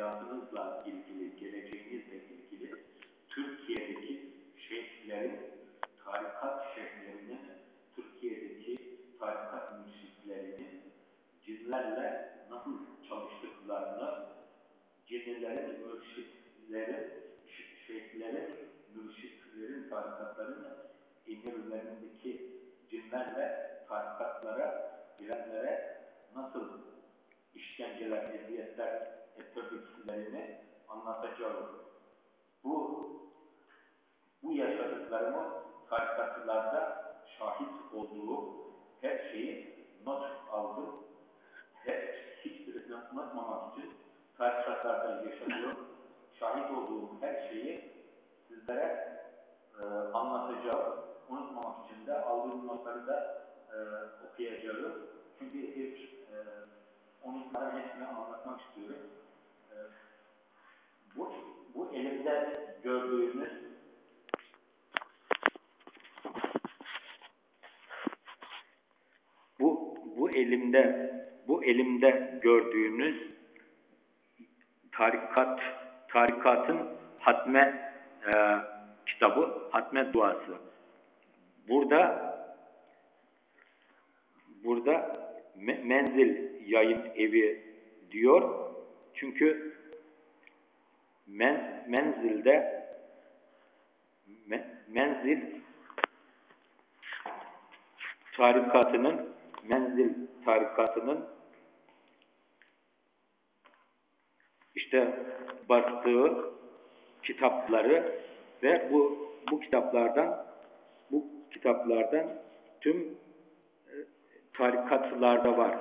hayatınızla ilgili, geleceğinizle ilgili Türkiye'deki şeyhlerin, tarikat şeyhlerinin, Türkiye'deki tarikat müşriklerinin cinlerle nasıl çalıştıklarını, cinlerin, mürşitlerin, şeyhlerin, mürşitlerin, tarikatların emirlerindeki cinlerle tarikatlara girenlere nasıl işkenceler, eziyetler ettirdiklerini anlatacağım. Bu bu yaşadıklarımı tarikatlarda şahit olduğu her şeyi not aldım. Hep hiçbirisini unutmamak için tarikatlarda yaşadığım, şahit olduğum her şeyi sizlere e, anlatacağım. Unutmamak için de aldığım notları da e, okuyacağım. Çünkü hiç e, onların hepsini anlatmak istiyorum. Bu, bu elimde gördüğünüz bu bu elimde bu elimde gördüğünüz tarikat tarikatın hatme e, kitabı hatme duası. Burada burada menzil yayın evi diyor. Çünkü men, menzilde men, menzil tarikatının menzil tarikatının işte bastığı kitapları ve bu bu kitaplardan bu kitaplardan tüm e, tarikatlarda var.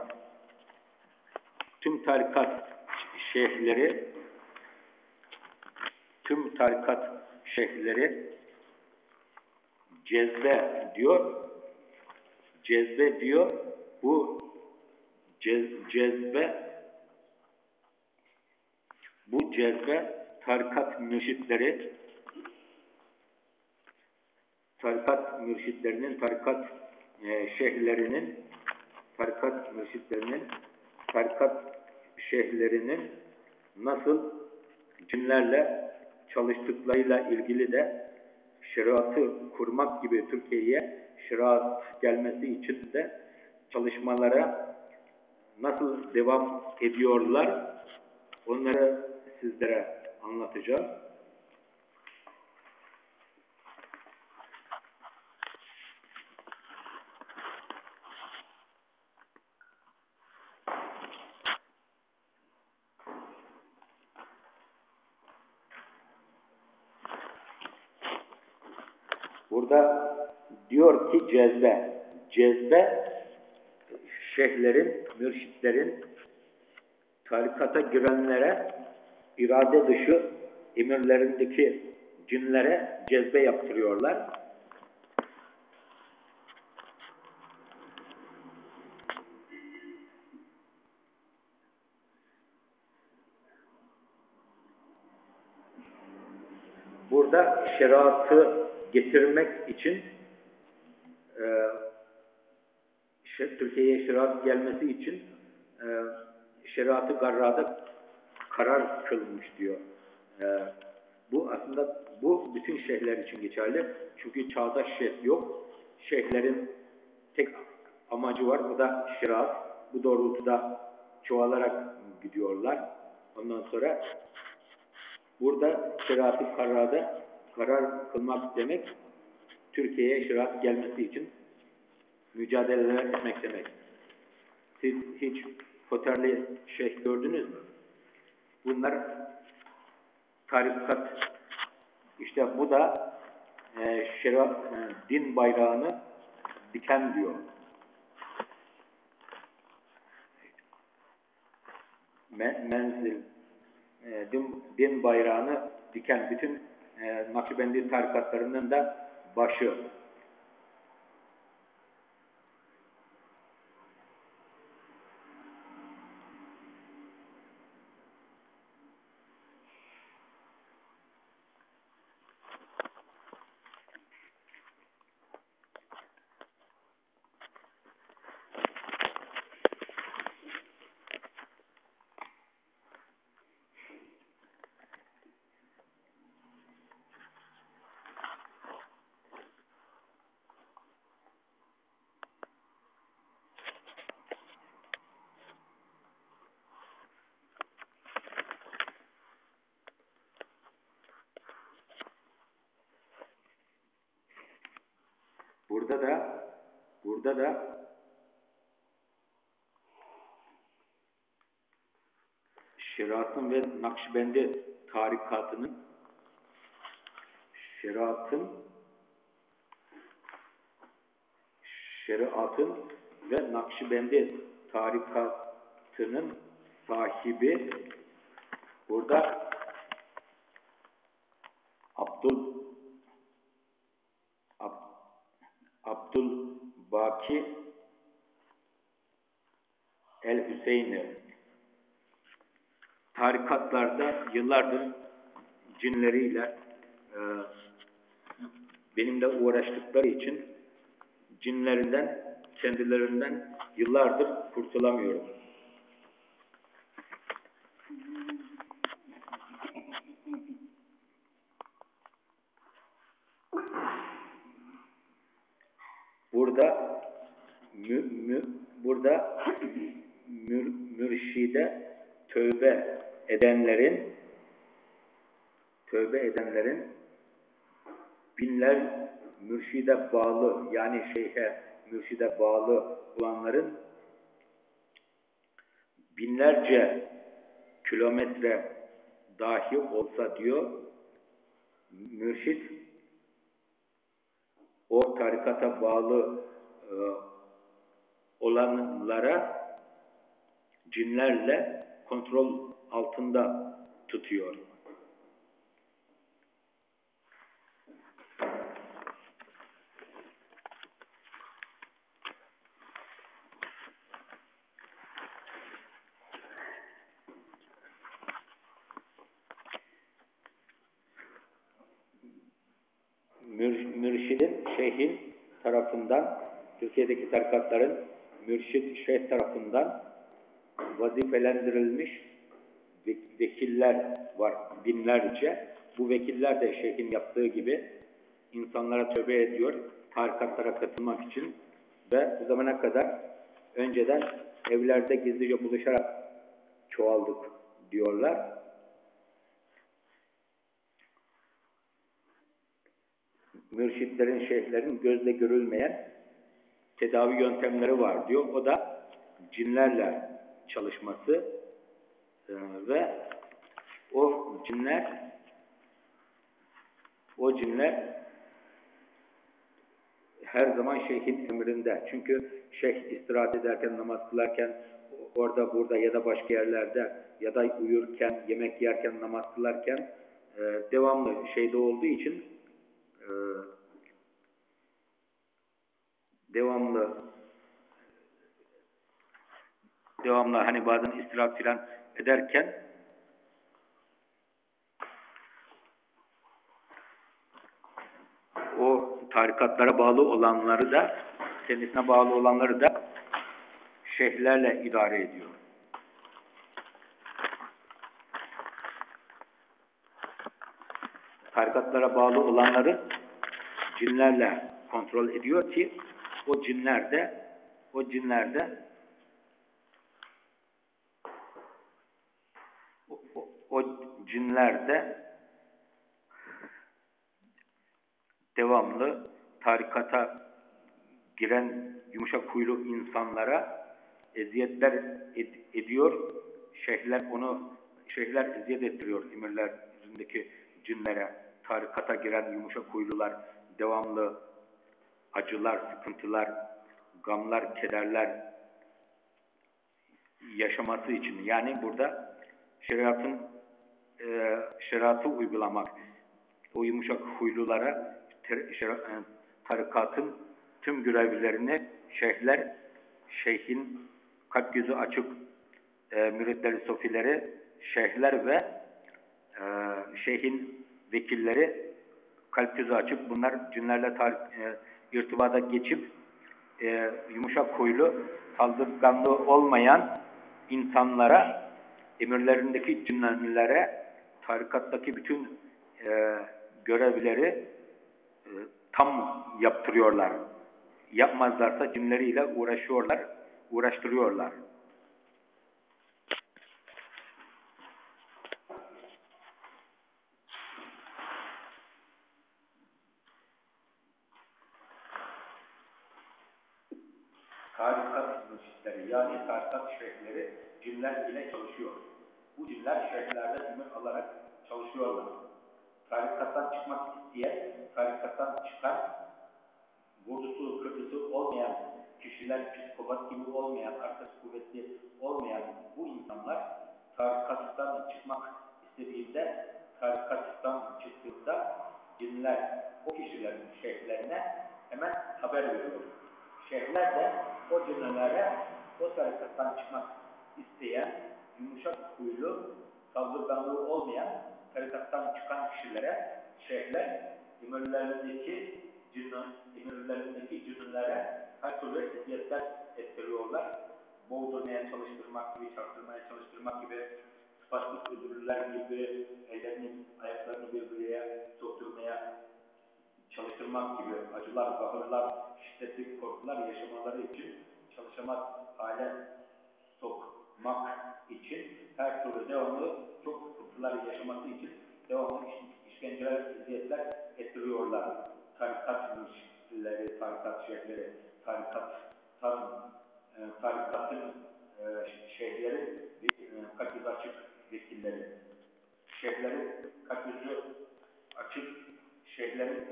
Tüm tarikat şeyhleri tüm tarikat şeyhleri cezbe diyor. Cezbe diyor. Bu cez, cezbe bu cezbe tarikat mürşitleri tarikat mürşitlerinin tarikat e, şeyhlerinin tarikat mürşitlerinin tarikat şeyhlerinin nasıl cinlerle çalıştıklarıyla ilgili de şeriatı kurmak gibi Türkiye'ye şeriat gelmesi için de çalışmalara nasıl devam ediyorlar onları sizlere anlatacağım. Burada diyor ki cezbe. Cezbe şeyhlerin, mürşitlerin tarikata girenlere irade dışı emirlerindeki cinlere cezbe yaptırıyorlar. Burada şeriatı getirmek için e, Türkiye'ye şeriat gelmesi için e, şeriatı garrada karar kılmış diyor. E, bu aslında bu bütün şeyhler için geçerli. Çünkü çağdaş şeyh yok. Şeyhlerin tek amacı var. O da şeriat. Bu doğrultuda çoğalarak gidiyorlar. Ondan sonra burada şeriatı kararda karar kılmak demek Türkiye'ye şeriat gelmesi için mücadeleler etmek demek. Siz hiç Koterli şeyh gördünüz mü? Bunlar tarikat. İşte bu da e, şeriat, e, din bayrağını diken diyor. Men, menzil, e, din, din bayrağını diken bütün e, Nakşibendi tarikatlarının da başı. Burada da burada da. Şeriatın ve Nakşibendi tarikatının şeriatın şeriatın ve Nakşibendi tarikatının sahibi burada Abdul Ab, Abdul Baki El Hüseyin'i tarikatlarda yıllardır cinleriyle e, benimle uğraştıkları için cinlerinden, kendilerinden yıllardır kurtulamıyorum. Burada mü, mü, burada mür, mürşide tövbe edenlerin tövbe edenlerin binler mürşide bağlı yani şeyhe mürşide bağlı olanların binlerce kilometre dahi olsa diyor mürşit o tarikata bağlı e, olanlara cinlerle kontrol altında tutuyor. Mür, mürşidin, şeyhin tarafından, Türkiye'deki tarikatların mürşid, şeyh tarafından vazifelendirilmiş vekiller var binlerce. Bu vekiller de şeyhin yaptığı gibi insanlara tövbe ediyor, tarikatlara katılmak için ve bu zamana kadar önceden evlerde gizlice buluşarak çoğaldık diyorlar. Mürşitlerin, şeyhlerin gözle görülmeyen tedavi yöntemleri var diyor. O da cinlerle çalışması e, ve o cinler o cinler her zaman şeyhin emrinde. Çünkü şeyh istirahat ederken, namaz kılarken orada, burada ya da başka yerlerde ya da uyurken, yemek yerken, namaz kılarken e, devamlı şeyde olduğu için e, devamlı devamlı hani bazen istirahat filan ederken o tarikatlara bağlı olanları da kendisine bağlı olanları da şeyhlerle idare ediyor. Tarikatlara bağlı olanları cinlerle kontrol ediyor ki o cinler de o cinler de o, o, o cinler de devamlı tarikata giren yumuşak huylu insanlara eziyetler ed ediyor. Şeyhler onu şeyhler eziyet ettiriyor emirler yüzündeki cinlere. Tarikata giren yumuşak huylular devamlı acılar, sıkıntılar, gamlar, kederler yaşaması için. Yani burada şeriatın e, şeriatı uygulamak, o yumuşak huylulara ter, şer, e, tarikatın tüm görevlilerini şeyhler, şeyhin kalp gözü açık e, müritleri, sofileri, şeyhler ve e, şeyhin vekilleri kalp gözü açık. Bunlar cinlerle tar e, irtibata geçip e, yumuşak huylu, saldırganlığı olmayan insanlara, emirlerindeki cinlerlere, tarikattaki bütün e, görevleri e, tam yaptırıyorlar. Yapmazlarsa cinleriyle uğraşıyorlar, uğraştırıyorlar. tarikat tarikat şeyhleri cinler ile çalışıyor. Bu cinler şeyhlerde ömür alarak çalışıyorlar. Tarikattan çıkmak isteyen, tarikattan çıkan, vurdusu, kırdısı olmayan kişiler, psikopat gibi olmayan, arkası kuvvetli olmayan bu insanlar tarikattan çıkmak istediğinde, tarikattan çıktığında cinler o kişilerin şeyhlerine hemen haber veriyor. Şeyhler de o cinlere o tarikattan çıkmak isteyen, yumuşak huylu, saldırganlığı olmayan tarikattan çıkan kişilere şeyhler emirlerindeki cinler, emirlerindeki cinlere her türlü eziyetler ettiriyorlar. Boğdurmaya çalıştırmak gibi, çarptırmaya çalıştırmak gibi, spastik öldürürler gibi, ellerini, ayaklarını birbirine sokturmaya çalıştırmak gibi acılar, bahırlar, şiddetli korkular yaşamaları için çalışamaz hale sokmak için her türlü devamlı çok sıkıntılar yaşaması için devamlı işkenceler, eziyetler ettiriyorlar. Tarikat müşterileri, tarikat şeyhleri, tarikat tam, e, tarikatın e, şeyhleri, e, kalp açık vekilleri, şeyhlerin kalp açık şeyhlerin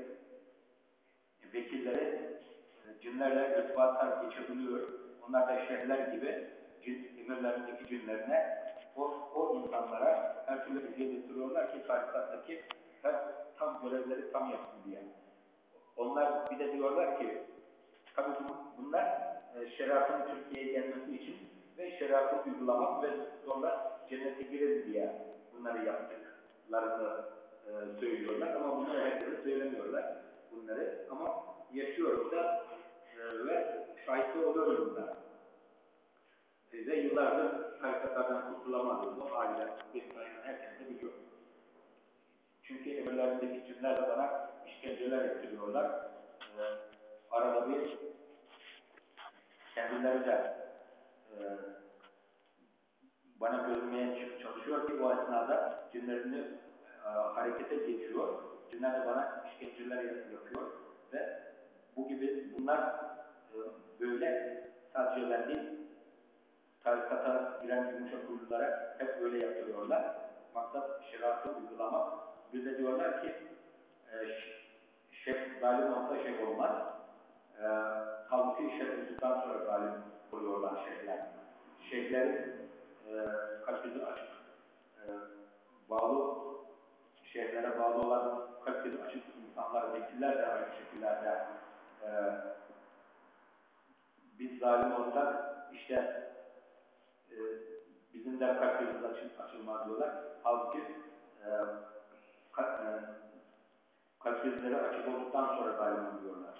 vekilleri e, cinlerle irtibata geçebiliyor. Onlar da şeyhler gibi cin, emirlerindeki cinlerine o, o insanlara her türlü eziyet ettiriyorlar ki tarikattaki her tam görevleri tam yapsın diye. Onlar bir de diyorlar ki tabii bunlar e, şeriatın Türkiye'ye gelmesi için ve şeriatı uygulamak ve sonra cennete girelim diye bunları yaptıklarını e, söylüyorlar ama bunları herkese söylemiyorlar bunları ama yaşıyoruz da ve şahit oluyoruz bunlar. E, ve yıllardır tarikatlardan kurtulamadığımı bir sayın herkes de biliyor. Çünkü emirlerindeki cinler de bana işkenceler ettiriyorlar. E, arada bir kendileri de e, bana görünmeye çalışıyor ki o esnada cinlerini e, harekete geçiyor. Cinler de bana işkenceler yapıyor ve bu gibi bunlar e, böyle sadece ben değil tarikata giren yumuşak huylulara hep öyle yaptırıyorlar. Maksat şeriatı uygulamak. Bir de diyorlar ki e, şef zalim olsa şef olmaz. E, halbuki şef olduktan sonra zalim oluyorlar şefler. Şeflerin e, kalp gözü açık, e, bağlı şehirlere bağlı olan kalp gözü açık insanlar, vekiller de aynı şekillerde e, biz zalim olsak işte e, bizim de kalp gözümüz açık, açılmaz diyorlar. Halbuki e, kalp, e, açık olduktan sonra zalim oluyorlar.